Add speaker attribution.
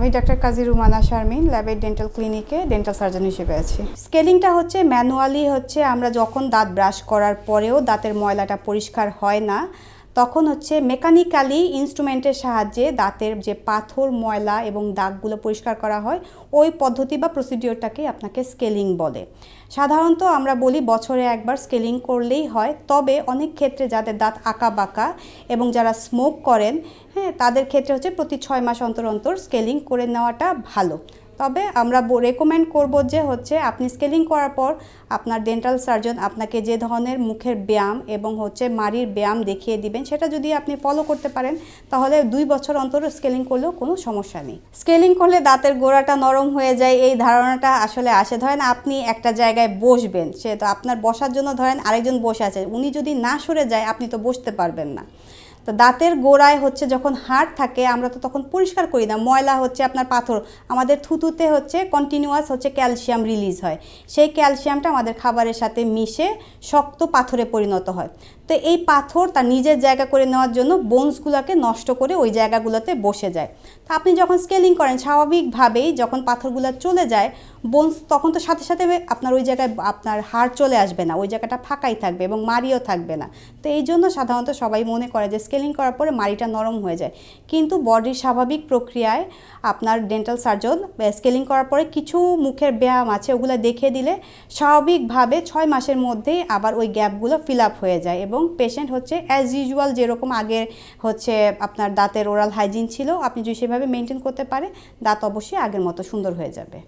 Speaker 1: আমি ডক্টর কাজী রুমানা শারমিন ল্যাবের ডেন্টাল ক্লিনিকে ডেন্টাল সার্জন হিসেবে আছি। স্কেলিংটা হচ্ছে ম্যানুয়ালি হচ্ছে আমরা যখন দাঁত ব্রাশ করার পরেও দাঁতের ময়লাটা পরিষ্কার হয় না তখন হচ্ছে মেকানিক্যালি ইনস্ট্রুমেন্টের সাহায্যে দাঁতের যে পাথর, ময়লা এবং দাগগুলো পরিষ্কার করা হয়, ওই পদ্ধতি বা প্রসিডিওরটাকে আপনাকে স্কেলিং বলে। সাধারণত আমরা বলি বছরে একবার স্কেলিং করলেই হয়, তবে অনেক ক্ষেত্রে যাদের দাঁত আঁকা বাঁকা এবং যারা স্মোক করেন হ্যাঁ তাদের ক্ষেত্রে হচ্ছে প্রতি ছয় মাস অন্তর অন্তর স্কেলিং করে নেওয়াটা ভালো। তবে আমরা রেকমেন্ড করব যে হচ্ছে আপনি স্কেলিং করার পর আপনার ডেন্টাল সার্জন আপনাকে যে ধরনের মুখের ব্যায়াম এবং হচ্ছে মাড়ির ব্যায়াম দেখিয়ে দিবেন, সেটা যদি আপনি ফলো করতে পারেন, তাহলে দুই বছর অন্তর স্কেলিং করলেও কোনো সমস্যা নেই। স্কেলিং করলে দাঁতের গোড়াটা নরম হয়ে যায়, এই ধারণাটা আসলে আসে। ধরেন আপনি একটা জায়গায় বসবেন, সে তো আপনার বসার জন্য ধরেন আরেকজন বসে আছে, উনি যদি না সরে যায়, আপনি তো বসতে পারবেন না। তো দাঁতের গোড়ায় হচ্ছে যখন হাড় থাকে, আমরা তো তখন পরিষ্কার করি না। ময়লা হচ্ছে আপনার পাথর, আমাদের থুতুতে হচ্ছে কন্টিনিউয়াস হচ্ছে ক্যালসিয়াম রিলিজ হয়। সেই ক্যালসিয়ামটা আমাদের খাবারের সাথে মিশে শক্ত পাথরে পরিণত হয়। তো এই পাথর তার নিজের জায়গা করে নেওয়ার জন্য বোনসগুলোকে নষ্ট করে ওই জায়গাগুলোতে বসে যায়। তো আপনি যখন স্কেলিং করেন, স্বাভাবিকভাবেই যখন পাথরগুলো চলে যায়, বোনস তখন তো সাথে সাথে আপনার ওই জায়গায় আপনার হাড় চলে আসবে না, ওই জায়গাটা ফাঁকাই থাকবে এবং মাড়িও থাকবে না। তো এই জন্য সাধারণত সবাই মনে করে যে স্কেলিং করার পরে মাড়িটা নরম হয়ে যায়। কিন্তু বডির স্বাভাবিক প্রক্রিয়ায় আপনার ডেন্টাল সার্জন স্কেলিং করার পরে কিছু মুখের ব্যায়াম আছে, ওগুলো দেখে দিলে স্বাভাবিকভাবে ছয় মাসের মধ্যেই আবার ওই গ্যাপগুলো ফিল আপ হয়ে যায় এবং পেশেন্ট হচ্ছে অ্যাজ ইউজুয়াল যেরকম আগের হচ্ছে আপনার দাঁতের ওরাল হাইজিন ছিল, আপনি যদি সেভাবে মেনটেন করতে পারে দাঁত অবশ্যই আগের মতো সুন্দর হয়ে যাবে।